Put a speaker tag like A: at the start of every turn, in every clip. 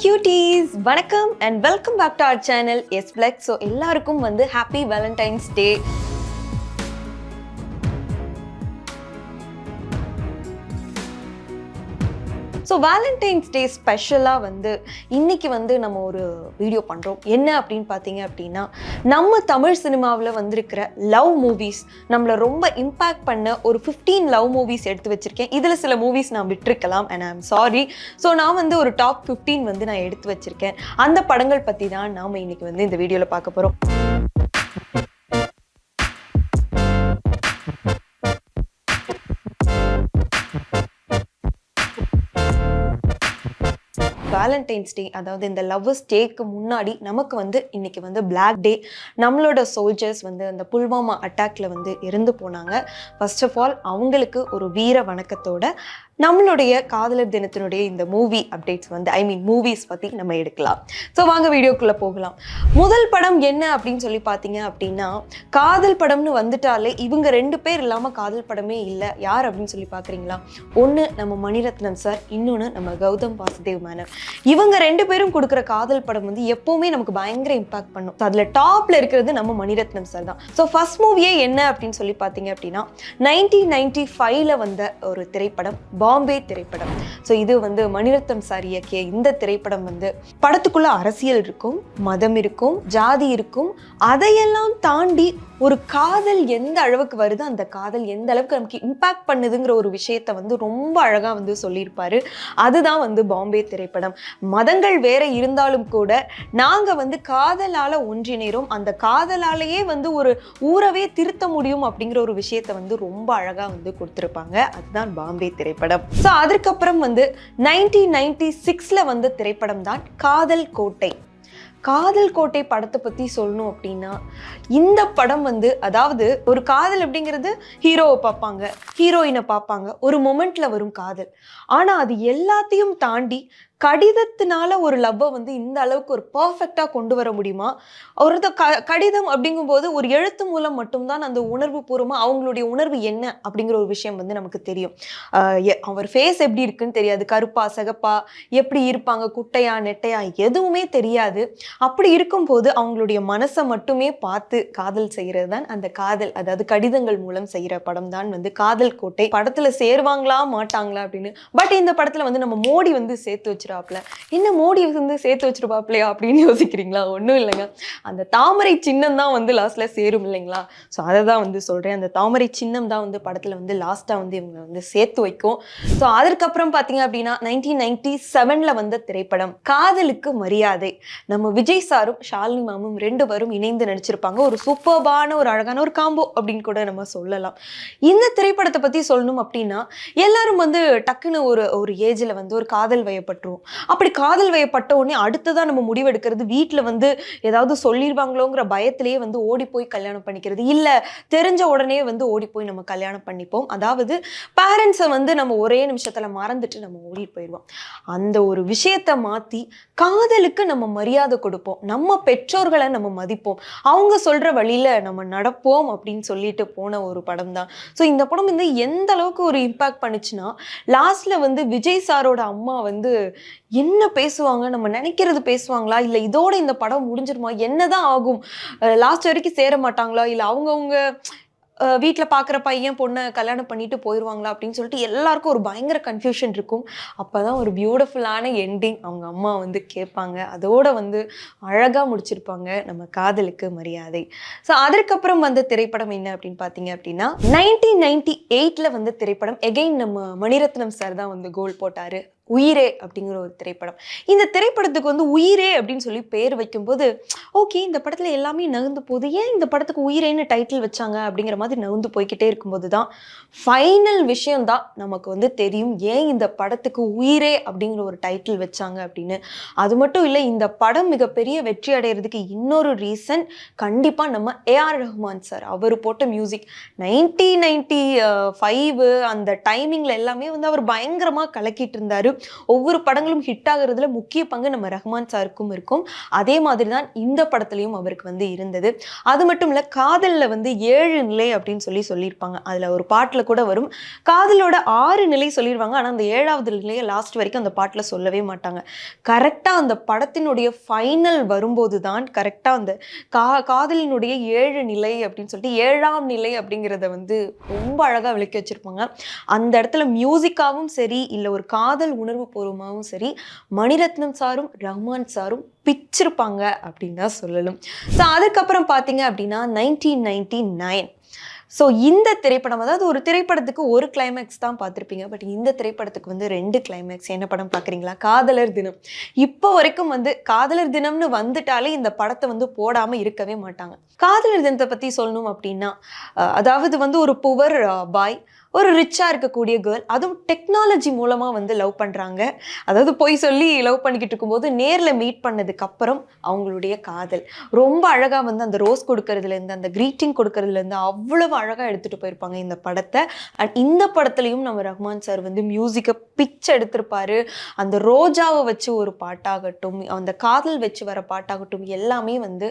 A: Cuties வணக்கம் and welcome back to our channel S plug so எல்லாருக்கும் வந்து happy Valentine's day so Valentine's day ஸ்பெஷலாக வந்து இன்றைக்கி வந்து நம்ம ஒரு வீடியோ பண்ணுறோம் என்ன அப்படின்னு பார்த்தீங்க அப்படின்னா நம்ம தமிழ் சினிமாவில் வந்திருக்கிற லவ் மூவிஸ் நம்மளை ரொம்ப இம்பேக்ட் பண்ண ஒரு 15 லவ் மூவிஸ் எடுத்து வச்சுருக்கேன். இதில் சில மூவிஸ் நான் விட்டுருக்கலாம் அண்ட் ஐம் சாரி ஸோ நான் வந்து ஒரு டாப் 15 வந்து நான் எடுத்து வச்சுருக்கேன். அந்த படங்கள் பற்றி தான் நாம் இன்னைக்கு வந்து இந்த வீடியோவில் பார்க்க போகிறோம் வேலண்டைன்ஸ் டே அதாவது இந்த லவ்வர்ஸ் டேக்கு முன்னாடி நமக்கு வந்து இன்னைக்கு வந்து பிளாக் டே நம்மளோட சோல்ஜர்ஸ் வந்து அந்த புல்வாமா அட்டாக்ல வந்து இறந்து போனாங்க. ஃபர்ஸ்ட் ஆஃப் ஆல் அவங்களுக்கு ஒரு வீர வணக்கத்தோட நம்மளுடைய காதலர் தினத்தினுடைய இந்த மூவி அப்டேட்ஸ் வந்து ஐ மீன் மூவிஸ் பற்றி நம்ம எடுக்கலாம். ஸோ வாங்க வீடியோக்குள்ளே போகலாம். முதல் படம் என்ன அப்படின்னு சொல்லி பார்த்தீங்க அப்படின்னா காதல் படம்னு வந்துட்டாலே இவங்க ரெண்டு பேர் இல்லாமல் காதல் படமே இல்லை. யார் அப்படின்னு சொல்லி பார்க்குறீங்களா? ஒன்று நம்ம மணிரத்னம் சார் இன்னொன்று நம்ம கௌதம் வாசுதேவ் மேனர் இவங்க ரெண்டு பேரும் கொடுக்குற காதல் படம் வந்து எப்போவுமே நமக்கு பயங்கர இம்பாக்ட் பண்ணும். அதில் டாப்ல இருக்கிறது நம்ம மணிரத்னம் சார் தான். ஸோ ஃபர்ஸ்ட் மூவியே என்ன அப்படின்னு சொல்லி பார்த்தீங்க அப்படின்னா நைன்டீன் நைன்டி ஃபைவ்ல வந்த ஒரு திரைப்படம் பாம்பே திரைப்படம். ஸோ இது வந்து மணிரத்னம் சார் இயக்கிய இந்த திரைப்படம் வந்து படத்துக்குள்ள அரசியல் இருக்கும் மதம் இருக்கும் ஜாதி இருக்கும். அதையெல்லாம் தாண்டி ஒரு காதல் எந்த அளவுக்கு வருது அந்த காதல் எந்த அளவுக்கு நமக்கு இம்பாக்ட் பண்ணுதுங்கிற ஒரு விஷயத்த வந்து ரொம்ப அழகா வந்து சொல்லியிருப்பாரு. அதுதான் வந்து பாம்பே திரைப்படம். மதங்கள் வேற இருந்தாலும் கூட நாங்க வந்து காதலால ஒன்றிணைறோம். அந்த காதலாலேயே வந்து ஒரு ஊரவே திருத்த முடியும் அப்படிங்கிற ஒரு விஷயத்த வந்து ரொம்ப அழகா வந்து கொடுத்துருப்பாங்க. அதுதான் பாம்பே திரைப்படம். ஸோ அதற்கப்புறம் வந்து நைன்டீன் நைன்டி சிக்ஸில் வந்த திரைப்படம் தான் காதல் கோட்டை. காதல் கோட்டை படத்தை பற்றி சொல்லணும் அப்படின்னா இந்த படம் வந்து அதாவது ஒரு காதல் அப்படிங்கிறது ஹீரோவை பார்ப்பாங்க ஹீரோயினை பார்ப்பாங்க. ஒரு மொமெண்ட்டில் வரும் காதல். ஆனால் அது எல்லாத்தையும் தாண்டி கடிதத்தினால ஒரு லவ்வை வந்து இந்த அளவுக்கு ஒரு பர்ஃபெக்டாக கொண்டு வர முடியுமா? ஒரு க கடிதம் அப்படிங்கும்போது ஒரு எழுத்து மூலம் மட்டும்தான் அந்த உணர்வு பூர்வமாக அவங்களுடைய உணர்வு என்ன அப்படிங்கிற ஒரு விஷயம் வந்து நமக்கு தெரியும். எ- அவர் ஃபேஸ் எப்படி இருக்குன்னு தெரியாது. கருப்பா சகப்பா எப்படி இருப்பாங்க குட்டையா நெட்டையா எதுவுமே தெரியாது. அப்படி இருக்கும்போது அவங்களுடைய மனசை மட்டுமே பார்த்து காதல் செய்கிறது தான் அந்த காதல். அதாவது கடிதங்கள் மூலம் செய்கிற படம் தான் வந்து காதல் கோட்டை. படத்தில் சேருவாங்களா மாட்டாங்களா அப்படின்னு. பட் இந்த படத்தில் வந்து நம்ம மோடி வந்து சேர்த்து வச்சிருப்பாப்ல என்ன மோடி வந்து சேர்த்து வச்சிருப்பாப்லையா அப்படின்னு யோசிக்கிறீங்களா? ஒன்றும் இல்லைங்க. அந்த தாமரை சின்னம் தான் வந்து லாஸ்ட்ல சேரும் இல்லைங்களா? ஸோ அதை தான் வந்து சொல்றேன். அந்த தாமரை சின்னம் தான் வந்து படத்துல வந்து லாஸ்டா வந்து இவங்க வந்து சேர்த்து வைக்கும். ஸோ அதற்கப்புறம் பார்த்தீங்க அப்படின்னா நைன்டீன் நைன்டி செவன்ல வந்த திரைப்படம் காதலுக்கு மரியாதை. நம்ம விஜய் சாரும் ஷாலினி மாமும் ரெண்டு பேரும் இணைந்து நடிச்சிருப்பாங்க. ஒரு சூப்பர்பான ஒரு அழகான ஒரு காம்போ அப்படின்னு கூட நம்ம சொல்லலாம். இந்த திரைப்படத்தை பத்தி சொல்லணும் அப்படின்னா எல்லாரும் வந்து டக்குன்னு ஒரு ஒரு ஏஜ்ல வந்து ஒரு காதல் வரும் அப்படி காதல் வயப்பட்ட உடனே அடுத்ததான் நம்ம முடிவெடுக்கிறது வீட்டில் வந்து ஏதாவது சொல்லிடுவாங்களோங்கிற பயத்திலேயே வந்து ஓடி போய் கல்யாணம் பண்ணிக்கிறது. இல்லை தெரிஞ்ச உடனே வந்து ஓடி போய் நம்ம கல்யாணம் பண்ணிப்போம். அதாவது பேரண்ட்ஸை வந்து நம்ம ஒரே நிமிஷத்தில் மறந்துட்டு நம்ம ஓடி போயிடுவோம். அந்த ஒரு விஷயத்தை மாற்றி காதலுக்கு நம்ம மரியாதை கொடுப்போம். நம்ம பெற்றோர்களை நம்ம மதிப்போம். அவங்க சொல்கிற வழியில் நம்ம நடப்போம் அப்படின்னு சொல்லிட்டு போன ஒரு படம் தான். ஸோ இந்த படம் வந்து எந்த அளவுக்கு ஒரு இம்பாக்ட் பண்ணுச்சுன்னா லாஸ்ட்ல வந்து விஜய் சாரோட அம்மா வந்து என்ன பேசுவாங்க? நம்ம நினைக்கிறது பேசுவாங்களா? இல்லை இதோட இந்த படம் முடிஞ்சிருமா? என்னதான் ஆகும்? லாஸ்ட் வரைக்கும் சேர மாட்டாங்களா? இல்லை அவங்கவுங்க வீட்டில் பார்க்குற பையன் பொண்ணை கல்யாணம் பண்ணிட்டு போயிடுவாங்களா அப்படின்னு சொல்லிட்டு எல்லாருக்கும் ஒரு பயங்கர கன்ஃபியூஷன் இருக்கும். அப்போ தான் ஒரு பியூட்டிஃபுல்லான எண்டிங் அவங்க அம்மா வந்து கேட்பாங்க. அதோட வந்து அழகாக முடிச்சிருப்பாங்க நம்ம காதலுக்கு மரியாதை. ஸோ அதற்கப்புறம் வந்த திரைப்படம் என்ன அப்படின்னு பார்த்தீங்க அப்படின்னா நைன்டீன் நைன்டி எயிட்டில் வந்த திரைப்படம். எகெயின் நம்ம மணிரத்னம் சார் தான் வந்து கோல் போட்டார். உயிரே அப்படிங்கிற ஒரு திரைப்படம். இந்த திரைப்படத்துக்கு வந்து உயிரே அப்படின்னு சொல்லி பேர் வைக்கும்போது ஓகே இந்த படத்தில் எல்லாமே நகர்ந்து போகுது. ஏன் இந்த படத்துக்கு உயிரேன்னு டைட்டில் வச்சாங்க அப்படிங்கிற மாதிரி நகர்ந்து போய்கிட்டே இருக்கும்போது தான் ஃபைனல் விஷயம்தான் நமக்கு வந்து தெரியும். ஏன் இந்த படத்துக்கு உயிரே அப்படிங்கிற ஒரு டைட்டில் வச்சாங்க அப்படின்னு. அது மட்டும் இல்லை இந்த படம் மிகப்பெரிய வெற்றி அடைகிறதுக்கு இன்னொரு ரீசன் கண்டிப்பாக நம்ம ஏஆர் ரஹ்மான் சார் அவர் போட்ட மியூசிக் நைன்டீன் நைன்டி ஃபைவ் அந்த டைமிங்கில் எல்லாமே வந்து அவர் பயங்கரமாக கலக்கிட்டு இருந்தார். ஒவ்வொரு படங்களும் ஹிட் ஆகிறதுல முக்கிய பங்கு நம்ம ரஹ்மான் சாருக்கும் இருக்கும். அதே மாதிரி தான் இந்த படத்துலையும் அவருக்கு வந்து இருந்தது. அது மட்டும் இல்லை காதலில் வந்து ஏழு நிலை அப்படின்னு சொல்லி சொல்லியிருப்பாங்க. அதில் ஒரு பாட்டில் கூட வரும். காதலோட ஆறு நிலை சொல்லிடுவாங்க ஆனால் அந்த ஏழாவது நிலையை லாஸ்ட் வரைக்கும் அந்த பாட்டில் சொல்லவே மாட்டாங்க. கரெக்டாக அந்த படத்தினுடைய ஃபைனல் வரும்போது தான் கரெக்டாக அந்த கா காதலினுடைய ஏழு நிலை அப்படின்னு சொல்லிட்டு ஏழாம் நிலை அப்படிங்கிறத வந்து ரொம்ப அழகாக விளக்கி வச்சுருப்பாங்க. அந்த இடத்துல மியூசிக்காகவும் சரி இல்லை ஒரு காதல் உணர்வு பூர்வமாகவும் சரி மணிரத்னம் சாரும் ரஹ்மான் சாரும் பிச்சிருப்பாங்க அப்படின்னு தான் சொல்லணும் ஸோ அதுக்கப்புறம் பார்த்தீங்க அப்படின்னா நைன்டீன் நைன்டி நைன் ஸோ இந்த திரைப்படம் அதாவது ஒரு திரைப்படத்துக்கு ஒரு கிளைமேக்ஸ் தான் பார்த்துருப்பீங்க பட் இந்த திரைப்படத்துக்கு வந்து ரெண்டு கிளைமேக்ஸ் என்ன படம் பார்க்குறீங்களா காதலர் தினம். இப்போ வரைக்கும் வந்து காதலர் தினம்னு வந்துட்டாலே இந்த படத்தை வந்து போடாமல் இருக்கவே மாட்டாங்க. காதலர் தினத்தை பற்றி சொல்லணும் அப்படின்னா அதாவது வந்து ஒரு புவர் பாய். ஒரு ரிச்சாக இருக்கக்கூடிய கேர்ள் அதுவும் டெக்னாலஜி மூலமாக வந்து லவ் பண்ணுறாங்க அதாவது போய் சொல்லி லவ் பண்ணிக்கிட்டு இருக்கும்போது நேரில் மீட் பண்ணதுக்கு அப்புறம் அவங்களுடைய காதல். ரொம்ப அழகாக வந்து அந்த ரோஸ் கொடுக்கறதுலேருந்து அந்த க்ரீட்டிங் கொடுக்கறதுலேருந்து அவ்வளவு அழகாக எடுத்துகிட்டு போயிருப்பாங்க இந்த படத்தை. அண்ட் இந்த படத்துலையும் நம்ம ரஹ்மான் சார் வந்து மியூசிக்கை பிச் எடுத்திருப்பாரு. அந்த ரோஜாவை வச்சு ஒரு பாட்டாகட்டும் அந்த காதல் வச்சு வர பாட்டாகட்டும் எல்லாமே வந்து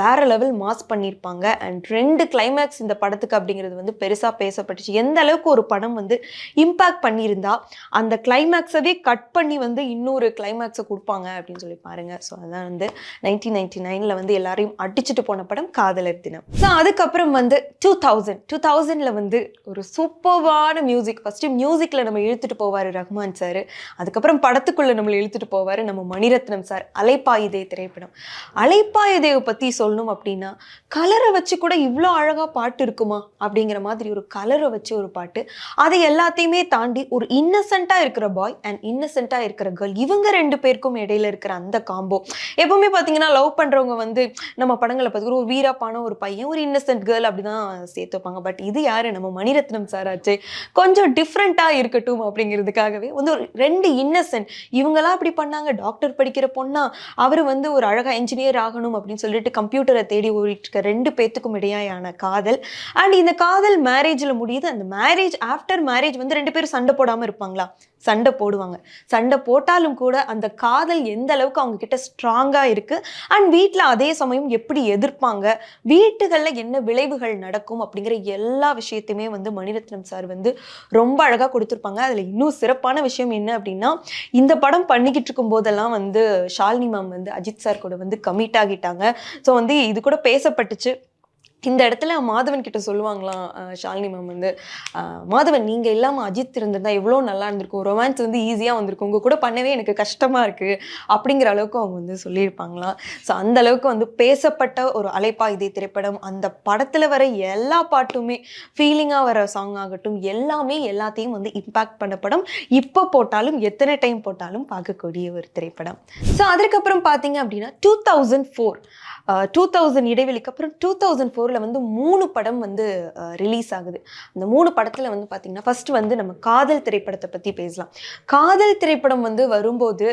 A: வேற லெவல் மாஸ் பண்ணியிருப்பாங்க. அண்ட் ரெண்டு கிளைமேக்ஸ் இந்த படத்துக்கு அப்படிங்கிறது வந்து பெருசாக பேசப்பட்டுச்சு. எந்த அளவுக்கு ஒரு படம் வந்து இம்பேக்ட் பண்ணியிருந்தா அந்த கிளைமேக்ஸவே கட் பண்ணி வந்து இன்னொரு கிளைமேக்ஸை கொடுப்பாங்க அப்படின்னு சொல்லி பாருங்க. ஸோ அதான் வந்து நைன்டீன் நைன்டி நைனில் வந்து எல்லாரையும் அடிச்சுட்டு போன படம் காதலர் தினம். ஸோ அதுக்கப்புறம் வந்து டூ தௌசண்ட் டூ தௌசண்டில் வந்து ஒரு சூப்பர்வான மியூசிக் ஃபஸ்ட்டு மியூசிக்கில் நம்ம இழுத்துட்டு போவார் ரஹ்மான் சார். அதுக்கப்புறம் படத்துக்குள்ளே நம்மளை இழுத்துட்டு போவார் நம்ம மணிரத்னம் சார். அலைப்பாயுதே திரைப்படம். அலைப்பாயுதேவை பற்றி சொல்லணும் அப்படின்னா கலரை வச்சு கூட இவ்வளோ அழகாக பாட்டு இருக்குமா அப்படிங்கிற மாதிரி ஒரு கலரை வச்சு ஒரு பாட்டு அதை எல்லாத்தையுமே தாண்டி ஒரு இன்னசென்ட்டாக இருக்கிற பாய் அண்ட் இன்னசென்ட்டாக இருக்கிற கேர்ள் இவங்க ரெண்டு பேருக்கும் இடையில இருக்கிற அந்த காம்போ எப்பவுமே பார்த்தீங்கன்னா லவ் பண்ணுறவங்க வந்து நம்ம படங்களை பார்த்துக்கிற ஒரு வீராப்பான ஒரு பையன் ஒரு இன்னசென்ட் கேர்ள் அப்படி தான் சேர்த்து வைப்பாங்க. பட் இது யாரு? நம்ம மணிரத்னம் சார் ஆச்சு. கொஞ்சம் டிஃப்ரெண்ட்டாக இருக்கட்டும் அப்படிங்கிறதுக்காகவே வந்து ஒரு ரெண்டு இன்னசென்ட் இவங்களாம் அப்படி பண்ணாங்க. டாக்டர் படிக்கிற பொண்ணா அவர் வந்து ஒரு அழகாக என்ஜினியர் ஆகணும் அப்படின்னு சொல்லிட்டு கம்ப்யூட்டரை தேடி ஓடிட்டு இருக்க ரெண்டு பேத்துக்கும் இடையான காதல். அண்ட் இந்த காதல் மேரேஜில் முடியுது. அந்த மேரேஜ் ஆஃப்டர் மேரேஜ் வந்து ரெண்டு பேரும் சண்டை போடாமல் இருப்பாங்களா? சண்டை போடுவாங்க. சண்டை போட்டாலும் கூட அந்த காதல் எந்த அளவுக்கு அவங்க கிட்ட ஸ்ட்ராங்காக இருக்கு? அண்ட் வீட்டில் அதே சமயம் எப்படி எதிர்ப்பாங்க? வீட்டுகளில் என்ன விளைவுகள் நடக்கும்? அப்படிங்கிற எல்லா விஷயத்தையுமே வந்து மணிரத்னம் சார் வந்து ரொம்ப அழகாக கொடுத்துருப்பாங்க. அதில் இன்னும் சிறப்பான விஷயம் என்ன அப்படின்னா இந்த படம் பண்ணிக்கிட்டு இருக்கும் போதெல்லாம் வந்து ஷாலினி மேம் வந்து அஜித் சார் கூட வந்து கமிட் ஆகிட்டாங்க. ஸோ வந்து இது கூட பேசப்பட்டுச்சு. இந்த இடத்துல மாதவன் கிட்ட சொல்லுவாங்களாம் ஷாலினி மேம் வந்து மாதவன் நீங்க இல்லாம அஜித் இருந்திருந்தா எவ்வளோ நல்லா இருந்திருக்கும். ரொமான்ஸ் வந்து ஈஸியா வந்திருக்கும். உங்க கூட பண்ணவே எனக்கு கஷ்டமா இருக்கு. அப்படிங்கிற அளவுக்கு அவங்க வந்து சொல்லியிருப்பாங்களாம். ஸோ அந்த அளவுக்கு வந்து பேசப்பட்ட ஒரு அலைப்பா இதே திரைப்படம். அந்த படத்துல வர எல்லா பாட்டுமே ஃபீலிங்கா வர சாங் ஆகட்டும் எல்லாமே எல்லாத்தையும் வந்து இம்பாக்ட் பண்ண படம். இப்போ போட்டாலும் எத்தனை டைம் போட்டாலும் பார்க்கக்கூடிய ஒரு திரைப்படம். ஸோ அதுக்கப்புறம் பார்த்தீங்க அப்படின்னா two thousand four two thousand இடைவெளிக்கு அப்புறம் டூ தௌசண்ட் ஃபோரில் வந்து மூணு படம் வந்து ரிலீஸ் ஆகுது. அந்த மூணு படத்தில் வந்து பார்த்திங்கன்னா ஃபஸ்ட்டு வந்து நம்ம காதல் திரைப்படத்தை பற்றி பேசலாம். காதல் திரைப்படம் வந்து வரும்போது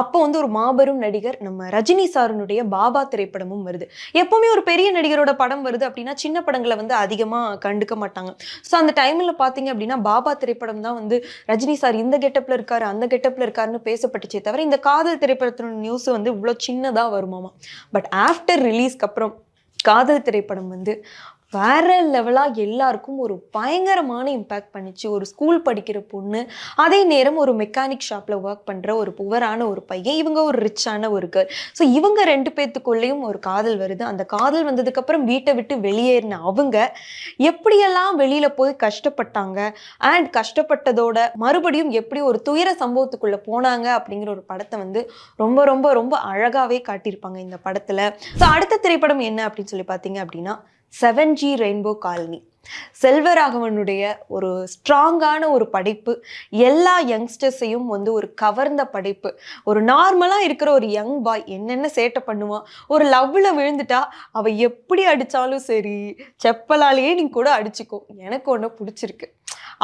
A: அப்போ வந்து ஒரு மாபெரும் நடிகர் நம்ம ரஜினி சாருனுடைய பாபா திரைப்படமும் வருது. எப்போவுமே ஒரு பெரிய நடிகரோட படம் வருது அப்படின்னா சின்ன படங்களை வந்து அதிகமாக கண்டுக்க மாட்டாங்க. ஸோ அந்த டைமில் பார்த்தீங்க அப்படின்னா பாபா திரைப்படம் தான் வந்து ரஜினி சார் இந்த கெட்டப்பில் இருக்கார் அந்த கெட்டப்பில் இருக்காருன்னு பேசப்பட்டுச்சே தவிர இந்த காதல் திரைப்படத்தினுடைய நியூஸ் வந்து இவ்வளோ சின்னதாக வருமாமா. பட் ஆஃப்டர் ரிலீஸ்க்கு அப்புறம் காதல் திரைப்படம் வந்து வேற லெவலாக எல்லாருக்கும் ஒரு பயங்கரமான இம்பேக்ட் பண்ணிச்சு. ஒரு ஸ்கூல் படிக்கிற பொண்ணு அதே நேரம் ஒரு மெக்கானிக் ஷாப்பில் ஒர்க் பண்ணுற ஒரு புவரான ஒரு பையன் இவங்க ஒரு ரிச்சான ஒரு கேர்ள் ஸோ இவங்க ரெண்டு பேர்த்துக்குள்ளேயும் ஒரு காதல் வருது. அந்த காதல் வந்ததுக்கப்புறம் வீட்டை விட்டு வெளியேறின அவங்க எப்படியெல்லாம் வெளியில் போய் கஷ்டப்பட்டாங்க? அண்ட் கஷ்டப்பட்டதோட மறுபடியும் எப்படி ஒரு துயர சம்பவத்துக்குள்ளே போனாங்க? அப்படிங்கிற ஒரு படத்தை வந்து ரொம்ப ரொம்ப ரொம்ப அழகாகவே காட்டியிருப்பாங்க இந்த படத்தில். ஸோ அடுத்த திரைப்படம் என்ன அப்படின்னு சொல்லி பார்த்தீங்க அப்படின்னா செவன் ஜி ரெயின்போ காலனி. செல்வராகவனுடைய ஒரு ஸ்ட்ராங்கான ஒரு படைப்பு எல்லா யங்ஸ்டர்ஸையும் வந்து ஒரு கவர்ந்த படைப்பு. ஒரு நார்மலாக இருக்கிற ஒரு யங் பாய் என்னென்ன சேட்டை பண்ணுவான்? ஒரு லவ்வில் விழுந்துட்டா அவள் எப்படி அடித்தாலும் சரி செப்பலாலேயே நீ கூட அடிச்சுக்கோ. எனக்கு ஒன்று பிடிச்சிருக்கு.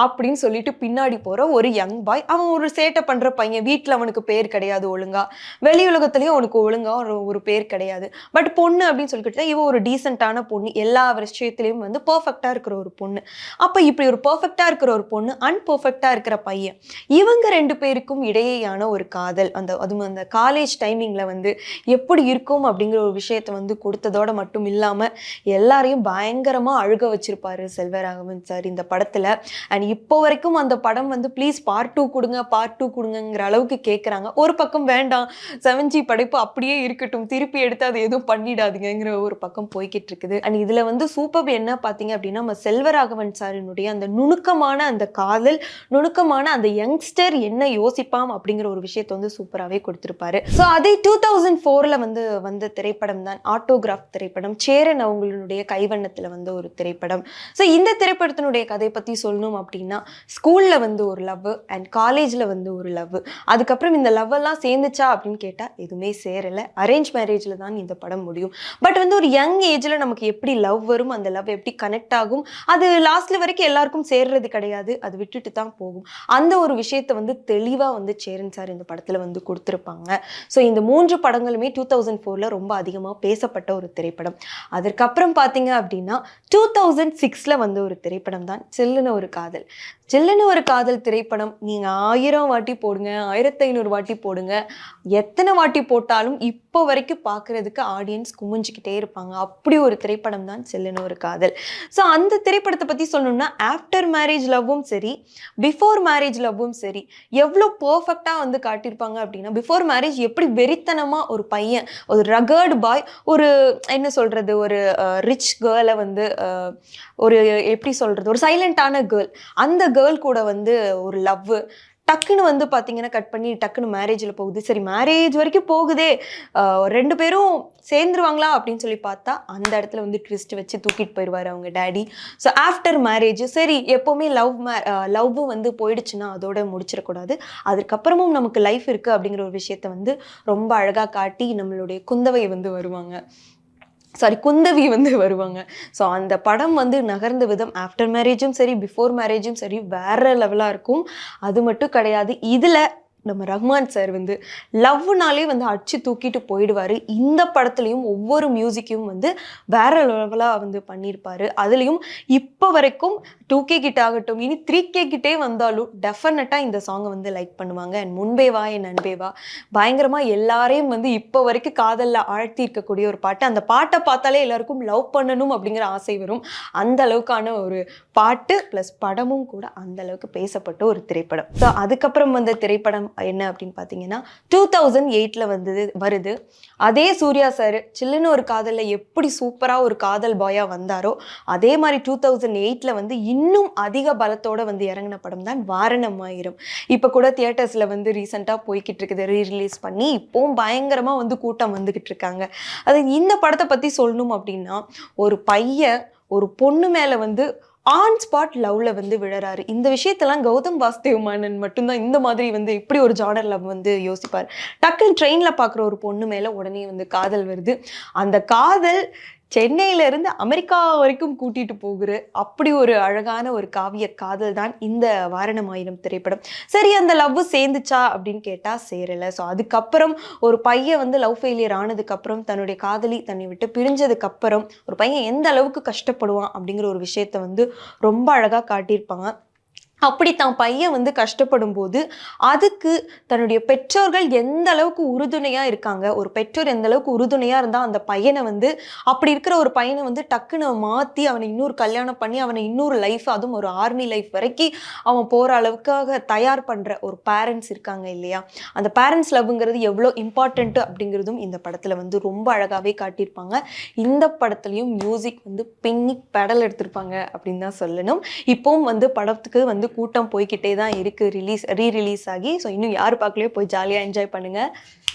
A: அப்படின்னு சொல்லிட்டு பின்னாடி போற ஒரு யங் பாய் அவன் ஒரு சேட்டை பண்ற பையன். வீட்டில் அவனுக்கு பேர் கிடையாது ஒழுங்கா. வெளி உலகத்துலயும் அவனுக்கு ஒழுங்கா ஒரு ஒரு பேர் கிடையாது. பட் பொண்ணு அப்படின்னு சொல்லிட்டு இவன் ஒரு டீசெண்டான பொண்ணு. எல்லா விஷயத்துலயும் வந்து பர்ஃபெக்டா இருக்கிற ஒரு பொண்ணு. அப்ப இப்படி ஒரு பர்ஃபெக்டா இருக்கிற ஒரு பொண்ணு அன்பர்ஃபெக்டா இருக்கிற பையன் இவங்க ரெண்டு பேருக்கும் இடையேயான ஒரு காதல். அந்த அதுவும் அந்த காலேஜ் டைமிங்ல வந்து எப்படி இருக்கும் அப்படிங்கிற ஒரு விஷயத்த வந்து கொடுத்ததோட மட்டும் இல்லாம எல்லாரையும் பயங்கரமா அழுக வச்சிருப்பாரு செல்வராகவன் சார் இந்த படத்துல. அண்ட் இப்போ வரைக்கும் அந்த படம் வந்து ப்ளீஸ் பார்ட் டூ கொடுங்க பார்ட் டூ கொடுங்கங்கிற அளவுக்கு கேட்குறாங்க ஒரு பக்கம் வேண்டாம் செவன் ஜி படைப்பு அப்படியே இருக்கட்டும் திருப்பி எடுத்து அதை எதுவும் பண்ணிடாதீங்கிற ஒரு பக்கம் போய்கிட்டு இருக்குது அண்ட் இதில் வந்து சூப்பர் என்ன பார்த்தீங்க அப்படின்னா நம்ம செல்வராகவன் சாரினுடைய அந்த நுணுக்கமான அந்த காதல் நுணுக்கமான அந்த யங்ஸ்டர் என்ன யோசிப்பாம் அப்படிங்கிற ஒரு விஷயத்தை வந்து சூப்பராகவே கொடுத்துருப்பாரு. ஸோ அதே டூ தௌசண்ட் ஃபோரில் வந்து வந்த திரைப்படம் தான். ஆட்டோகிராஃப் திரைப்படம். சேரன் அவங்களுடைய கைவண்ணத்தில் வந்து ஒரு திரைப்படம். ஸோ இந்த திரைப்படத்தினுடைய கதை பற்றி சொல்லணும் அப்படின்னா ஸ்கூலில் வந்து ஒரு லவ் அண்ட் காலேஜில் வந்து ஒரு லவ் அதுக்கப்புறம் இந்த லவ் எல்லாம் சேர்ந்துச்சா அப்படின்னு கேட்டால் எதுவுமே சேரலை. அரேஞ்ச் மேரேஜில் தான் இந்த படம் முடியும். பட் வந்து ஒரு யங் ஏஜில் நமக்கு எப்படி லவ் வரும் அந்த லவ் எப்படி கனெக்ட் ஆகும் அது லாஸ்ட்ல வரைக்கும் எல்லாருக்கும் சேர்றது கிடையாது. அது விட்டுட்டு தான் போகும். அந்த ஒரு விஷயத்தை வந்து தெளிவாக வந்து சேரன் சார் இந்த படத்தில் வந்து கொடுத்துருப்பாங்க. ஸோ இந்த மூன்று படங்களுமே டூ தௌசண்ட் ஃபோரில் ரொம்ப அதிகமாக பேசப்பட்ட ஒரு திரைப்படம். அதற்கப்புறம் பார்த்தீங்க அப்படின்னா டூ தௌசண்ட் சிக்ஸில் வந்து ஒரு திரைப்படம் தான் சில்லுன்னு ஒரு காதல். it சில்லுன்னு ஒரு காதல் திரைப்படம் நீங்கள் ஆயிரம் வாட்டி போடுங்க ஆயிரத்தி ஐநூறு வாட்டி போடுங்க. எத்தனை வாட்டி போட்டாலும் இப்போ வரைக்கும் பார்க்குறதுக்கு ஆடியன்ஸ் குமிஞ்சிக்கிட்டே இருப்பாங்க. அப்படி ஒரு திரைப்படம் தான் சில்லுன்னு ஒரு காதல். ஸோ அந்த திரைப்படத்தை பற்றி சொல்லணும்னா ஆஃப்டர் மேரேஜ் லவ்வும் சரி பிஃபோர் மேரேஜ் லவ்வும் சரி எவ்வளோ பர்ஃபெக்டாக வந்து காட்டியிருப்பாங்க அப்படின்னா பிஃபோர் மேரேஜ் எப்படி வெறித்தனமாக ஒரு பையன் ஒரு ரகர்டு பாய் ஒரு என்ன சொல்கிறது ஒரு ரிச் கேர்ளை வந்து ஒரு எப்படி சொல்கிறது ஒரு சைலண்டான கேர்ள் அந்த கேர்ள் கேர்ள் கூட வந்து ஒரு லவ் டக்குன்னு வந்து பார்த்தீங்கன்னா கட் பண்ணி டக்குன்னு மேரேஜில் போகுது. சரி மேரேஜ் வரைக்கும் போகுதே. ரெண்டு பேரும் சேர்ந்துருவாங்களா அப்படின்னு சொல்லி பார்த்தா அந்த இடத்துல வந்து ட்விஸ்ட் வச்சு தூக்கிட்டு போயிடுவார் அவங்க டேடி ஸோ ஆஃப்டர் மேரேஜ் சரி எப்போவுமே லவ் மே லவ்வும் வந்து போயிடுச்சுன்னா அதோட முடிச்சிடக்கூடாது. அதுக்கப்புறமும் நமக்கு லைஃப் இருக்குது அப்படிங்கிற ஒரு விஷயத்த வந்து ரொம்ப அழகாக காட்டி நம்மளுடைய குந்தவை வந்து வருவாங்க. சாரி குந்தவி வந்து வருவாங்க. ஸோ அந்த படம் வந்து நகர்ந்த விதம் ஆஃப்டர் மேரேஜும் சரி பிஃபோர் மேரேஜும் சரி வேற லெவலாக இருக்கும். அது மட்டும் கிடையாது. இதில் நம்ம ரஹ்மான் சார் வந்து லவ்னாலே வந்து அடிச்சு தூக்கிட்டு போயிடுவார். இந்த படத்துலையும் ஒவ்வொரு மியூசிக்கையும் வந்து வேற லெவலாக வந்து பண்ணியிருப்பார். அதுலேயும் இப்போ வரைக்கும் டூ கே கிட்ட ஆகட்டும் இனி த்ரீ கே கிட்டே வந்தாலும் டெஃபினட்டாக இந்த சாங்கை வந்து லைக் பண்ணுவாங்க. அண்ட் முன்பே வா என் அன்பே வா. பயங்கரமாக எல்லாரையும் வந்து இப்போ வரைக்கும் காதலில் ஆழ்த்தி இருக்கக்கூடிய ஒரு பாட்டு. அந்த பாட்டை பார்த்தாலே எல்லாருக்கும் லவ் பண்ணணும் அப்படிங்கிற ஆசை வரும். அந்த அளவுக்கான ஒரு பாட்டு ப்ளஸ் படமும் கூட அந்த அளவுக்கு பேசப்பட்ட ஒரு திரைப்படம். ஸோ அதுக்கப்புறம் வந்த திரைப்படம் என்ன அப்படின்னு பார்த்தீங்கன்னா டூ தௌசண்ட் எயிட்டில் வந்தது வருது. அதே சூர்யா சார் சில்லுன்னு ஒரு காதலில் எப்படி சூப்பராக ஒரு காதல் பாயாக வந்தாரோ அதே மாதிரி டூ தௌசண்ட் எயிட்டில் வந்து இன்னும் அதிக பலத்தோடு வந்து இறங்கின படம் தான் வாரணம் ஆயிரும் இப்போ கூட தியேட்டர்ஸில் வந்து ரீசெண்டாக போய்கிட்டு இருக்குது ரீ ரிலீஸ் பண்ணி இப்போவும் பயங்கரமாக வந்து கூட்டம் வந்துக்கிட்டு இருக்காங்க. அது இந்த படத்தை பற்றி சொல்லணும் அப்படின்னா ஒரு பையன் ஒரு பொண்ணு மேலே வந்து ஆன் ஸ்பாட் லவ்ல வந்து விழறாரு. இந்த விஷயத்தெல்லாம் கௌதம் வாசுதேவ் மேனன் மட்டும்தான் இந்த மாதிரி வந்து இப்படி ஒரு ஜானர் லவ் வந்து யோசிப்பார். டக்குன்னு ட்ரெயினில் பார்க்குற ஒரு பொண்ணு மேலே உடனே வந்து காதல் வருது. அந்த காதல் சென்னையில இருந்து அமெரிக்கா வரைக்கும் கூட்டிட்டு போகிற அப்படி ஒரு அழகான ஒரு காவிய காதல் தான் இந்த வாரணமாயிரம் திரைப்படம். சரி அந்த லவ் சேர்ந்துச்சா அப்படின்னு கேட்டால் சேரலை. ஸோ அதுக்கப்புறம் ஒரு பையன் வந்து லவ் ஃபெயிலியர் ஆனதுக்கப்புறம் தன்னுடைய காதலி தன்னை விட்டு பிரிஞ்சதுக்கப்புறம் ஒரு பையன் எந்த அளவுக்கு கஷ்டப்படுவான் அப்படிங்கிற ஒரு விஷயத்த வந்து ரொம்ப அழகாக காட்டியிருப்பாங்க. அப்படி தான் பையன் வந்து கஷ்டப்படும் போது அதுக்கு தன்னுடைய பெற்றோர்கள் எந்த அளவுக்கு உறுதுணையாக இருக்காங்க? ஒரு பெற்றோர் எந்த அளவுக்கு உறுதுணையாக இருந்தால் அந்த பையனை வந்து அப்படி இருக்கிற ஒரு பையனை வந்து டக்குன்னு மாற்றி அவனை இன்னொரு கல்யாணம் பண்ணி அவனை இன்னொரு லைஃப் அதுவும் ஒரு ஆர்மி லைஃப் வரைக்கும் அவன் போகிற அளவுக்காக தயார் பண்ணுற ஒரு பேரண்ட்ஸ் இருக்காங்க இல்லையா? அந்த பேரண்ட்ஸ் லவ்ங்கிறது எவ்வளோ இம்பார்ட்டண்ட்டு அப்படிங்கிறதும் இந்த படத்தில் வந்து ரொம்ப அழகாகவே காட்டியிருப்பாங்க. இந்த படத்துலையும் மியூசிக் வந்து பின்னி பெடல் எடுத்திருப்பாங்க அப்படின்னு தான் சொல்லணும். இப்போவும் வந்து படத்துக்கு வந்து கூட்டம் போய்கிட்டே தான் இருக்கு. ரிலீஸ் ரீ ரிலீஸ் ஆகி ஸோ இன்னும் யார் பார்க்கலையோ போய் ஜாலியாக என்ஜாய் பண்ணுங்க.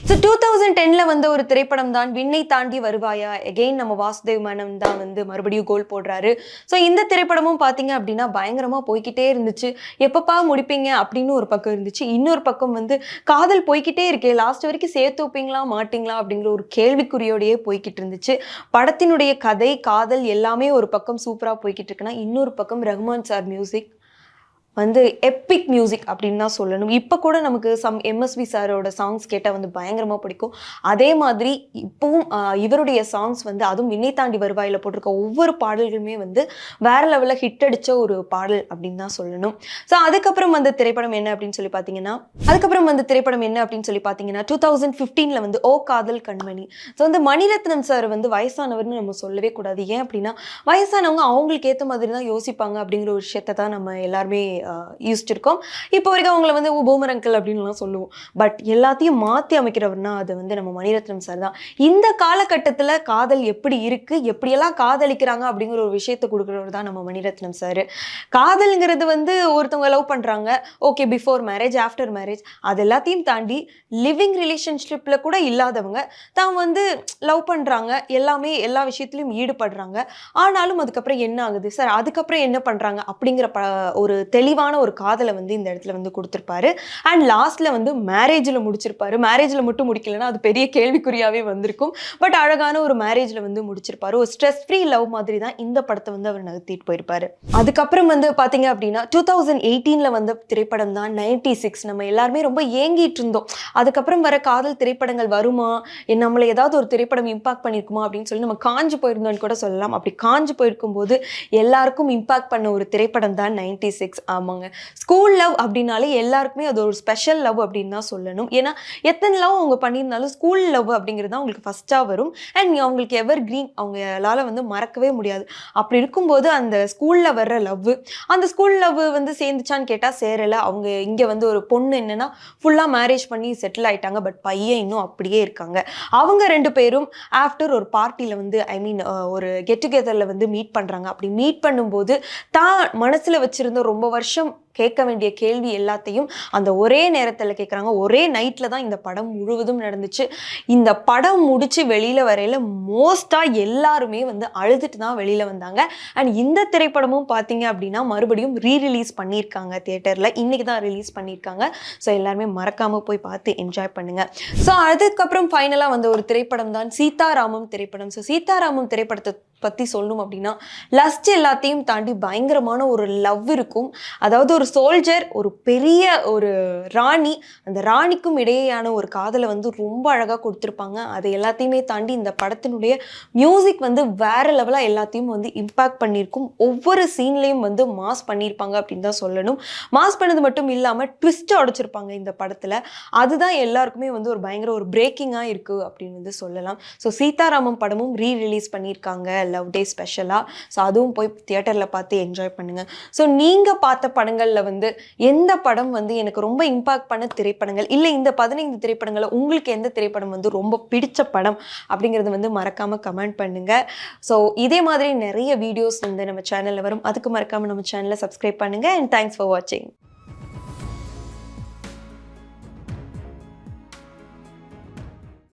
A: ஸோ டூ தௌசண்ட் டென்ல வந்த ஒரு திரைப்படம் தான் விண்ணை தாண்டி வருவாயா? எகெயின் நம்ம வாசுதேவ் மேனம் தான் வந்து மறுபடியும் கோல் போடுறாரு. ஸோ இந்த திரைப்படமும் பார்த்தீங்க அப்படின்னா பயங்கரமாக போய்க்கிட்டே இருந்துச்சு. எப்பப்பா முடிப்பீங்க? அப்படின்னு ஒரு பக்கம் இருந்துச்சு. இன்னொரு பக்கம் வந்து காதல் போய்கிட்டே இருக்கே லாஸ்ட் வரைக்கும் சேர்த்து வைப்பீங்களா மாட்டீங்களா அப்படிங்கிற ஒரு கேள்விக்குறியோடையே போய்கிட்டு இருந்துச்சு. படத்தினுடைய கதை காதல் எல்லாமே ஒரு பக்கம் சூப்பராக போய்கிட்டு இருக்குன்னா இன்னொரு பக்கம் ரஹ்மான் சார் மியூசிக் வந்து எப்பிக் மியூசிக் அப்படின்னு தான் சொல்லணும். இப்போ கூட நமக்கு சம் எம்எஸ்வி சாரோட சாங்ஸ் கேட்டால் வந்து பயங்கரமாக பிடிக்கும். அதே மாதிரி இப்போவும் இவருடைய சாங்ஸ் வந்து அதுவும் விண்ணை தாண்டி வருவாயில் போட்டிருக்க ஒவ்வொரு பாடல்களுமே வந்து வேற லெவலில் ஹிட் அடித்த ஒரு பாடல் அப்படின்னு தான் சொல்லணும். ஸோ அதுக்கப்புறம் வந்து திரைப்படம் என்ன அப்படின்னு சொல்லி பார்த்தீங்கன்னா அதுக்கப்புறம் வந்து திரைப்படம் என்ன அப்படின்னு சொல்லி பார்த்தீங்கன்னா டூ தௌசண்ட் ஃபிஃப்டீனில் வந்து ஓ காதல் கண்மணி. ஸோ வந்து மணிரத்னம் சார் வந்து வயசானவர்னு நம்ம சொல்லவே கூடாது. ஏன் அப்படின்னா வயசானவங்க அவங்களுக்கு ஏற்ற மாதிரி தான் யோசிப்பாங்க அப்படிங்கிற ஒரு விஷயத்தை தான் நம்ம எல்லாருமே யூசிச்சிருக்கோம். இப்போ வரைக்கும் அவங்கள வந்து பூமர் அங்கிள் அப்படின்லாம் சொல்லுவோம். பட் எல்லாத்தையும் மாற்றி அமைக்கிறவர்னா அது வந்து நம்ம மணிரத்னம் சார் தான். இந்த காலகட்டத்தில் காதல் எப்படி இருக்குது எப்படியெல்லாம் காதலிக்கிறாங்க அப்படிங்கிற ஒரு விஷயத்தை கொடுக்குறவர் தான் நம்ம மணிரத்னம் சார் காதல்ங்கிறது வந்து ஒருத்தவங்க லவ் பண்ணுறாங்க okay before marriage after marriage அது எல்லாத்தையும் தாண்டி லிவிங் ரிலேஷன்ஷிப்பில் கூட இல்லாதவங்க தான் வந்து லவ் பண்ணுறாங்க எல்லாமே எல்லா விஷயத்துலையும் ஈடுபடுறாங்க. ஆனாலும் அதுக்கப்புறம் என்ன ஆகுது? சார் அதுக்கப்புறம் என்ன பண்ணுறாங்க அப்படிங்கிற ப ஒரு தெளிவு தெளிவான ஒரு காதலை வந்து இந்த இடத்துல வந்து கொடுத்துருப்பாரு. அண்ட் லாஸ்ட்டில் வந்து மேரேஜில் முடிச்சிருப்பாரு. மேரேஜில் மட்டும் முடிக்கலன்னா அது பெரிய கேள்விக்குறியாகவே வந்திருக்கும். பட் அழகான ஒரு மேரேஜில் வந்து முடிச்சிருப்பாரு. ஒரு ஸ்ட்ரெஸ் ஃப்ரீ லவ் மாதிரி தான் இந்த படத்தை வந்து அவர் நகர்த்திட்டு போயிருப்பாரு. அதுக்கப்புறம் வந்து பார்த்தீங்க அப்படின்னா டூ தௌசண்ட் எயிட்டீனில் வந்த திரைப்படம் தான் நைன்டி சிக்ஸ் நம்ம எல்லாருமே ரொம்ப ஏங்கிட்டு இருந்தோம். அதுக்கப்புறம் வர காதல் திரைப்படங்கள் வருமா? நம்மளை ஏதாவது ஒரு திரைப்படம் இம்பாக்ட் பண்ணியிருக்குமா அப்படின்னு சொல்லி நம்ம காஞ்சு போயிருந்தோம்னு கூட சொல்லலாம். அப்படி காஞ்சு போயிருக்கும்போது எல்லாருக்கும் இம்பாக்ட் பண்ண ஒரு திரைப்படம் தான் நைன்டி சிக்ஸ் ஆமாங்க. ஸ்கூல் லவ் அப்படின்னாலே எல்லாருக்குமே அது ஒரு ஸ்பெஷல் லவ் அப்படின்னு தான் சொல்லணும். ஏன்னா எத்தனை லவ் அவங்க பண்ணியிருந்தாலும் ஸ்கூல் லவ் அப்படிங்கிறது தான் அவங்களுக்கு ஃபஸ்ட்டாக வரும். அண்ட் அவங்களுக்கு எவர் கிரீன் அவங்களால வந்து மறக்கவே முடியாது. அப்படி இருக்கும்போது அந்த ஸ்கூலில் வர்ற லவ் அந்த ஸ்கூல் லவ் வந்து சேர்ந்துச்சான்னு கேட்டால் சேரலை. அவங்க இங்கே வந்து ஒரு பொண்ணு என்னன்னா ஃபுல்லாக மேரேஜ் பண்ணி செட்டில் ஆயிட்டாங்க. பட் பையன் இன்னும் அப்படியே இருக்காங்க. அவங்க ரெண்டு பேரும் ஆஃப்டர் ஒரு பார்ட்டியில் வந்து ஐ மீன் ஒரு கெட் டுகெதரில் வந்து மீட் பண்ணுறாங்க அப்படி மீட் பண்ணும்போது தான் மனசில் வச்சுருந்த ரொம்ப வருஷம் Je கேட்க வேண்டிய கேள்வி எல்லாத்தையும் அந்த ஒரே நேரத்தில் கேட்குறாங்க ஒரே நைட்டில் தான் இந்த படம் முழுவதும் நடந்துச்சு. இந்த படம் முடித்து வெளியில் வரையில மோஸ்ட்டாக எல்லாருமே வந்து அழுதுட்டு தான் வெளியில் வந்தாங்க. அண்ட் இந்த திரைப்படமும் பார்த்தீங்க அப்படின்னா மறுபடியும் ரீ ரிலீஸ் பண்ணியிருக்காங்க தியேட்டரில் இன்றைக்கி தான் ரிலீஸ் பண்ணியிருக்காங்க. ஸோ எல்லாருமே மறக்காமல் போய் பார்த்து என்ஜாய் பண்ணுங்கள் ஸோ அதுக்கப்புறம் ஃபைனலாக வந்த ஒரு திரைப்படம் தான் சீதாராமம் திரைப்படம். ஸோ சீதாராமம் திரைப்படத்தை பற்றி சொல்லணும் அப்படின்னா லஸ்ட் எல்லாத்தையும் தாண்டி பயங்கரமான ஒரு லவ் இருக்கும். அதாவது ஒரு சோல்ஜர் ஒரு பெரிய ஒரு ராணி அந்த ராணிக்கும் இடையேயான ஒரு காதலை வந்து ரொம்ப அழகாக கொடுத்துருப்பாங்க. அதை எல்லாத்தையுமே தாண்டி இந்த படத்தினுடைய மியூசிக் வந்து வேற லெவலாக எல்லாத்தையும் வந்து இம்பாக்ட் பண்ணியிருக்கும். ஒவ்வொரு சீன்லேயும் வந்து மாஸ் பண்ணியிருப்பாங்க அப்படின்னு தான் சொல்லணும். மாஸ் பண்ணது மட்டும் இல்லாமல் ட்விஸ்ட்டு உடைச்சிருப்பாங்க இந்த படத்தில். அதுதான் எல்லாருக்குமே வந்து ஒரு பயங்கர ஒரு பிரேக்கிங்காக இருக்குது அப்படின்னு வந்து சொல்லலாம். ஸோ சீதாராமம் படமும் ரீ ரிலீஸ் பண்ணியிருக்காங்க லவ் டே ஸ்பெஷலாக ஸோ அதுவும் போய் தியேட்டரில் பார்த்து என்ஜாய் பண்ணுங்கள் ஸோ நீங்கள் பார்த்த படங்கள் திரைப்படங்களில் வந்து எந்த படம் வந்து எனக்கு ரொம்ப இம்பாக்ட் பண்ண திரைப்படங்கள் இல்லை இந்த பதினைந்து திரைப்படங்களில் உங்களுக்கு எந்த திரைப்படம் வந்து ரொம்ப பிடிச்ச படம் அப்படிங்கிறது வந்து மறக்காமல் கமெண்ட் பண்ணுங்கள் ஸோ இதே மாதிரி நிறைய வீடியோஸ் வந்து நம்ம சேனலில் வரும். அதுக்கு மறக்காமல் நம்ம சேனலை சப்ஸ்கிரைப் பண்ணுங்கள் அண்ட் தேங்க்ஸ் ஃபார் வாட்சிங்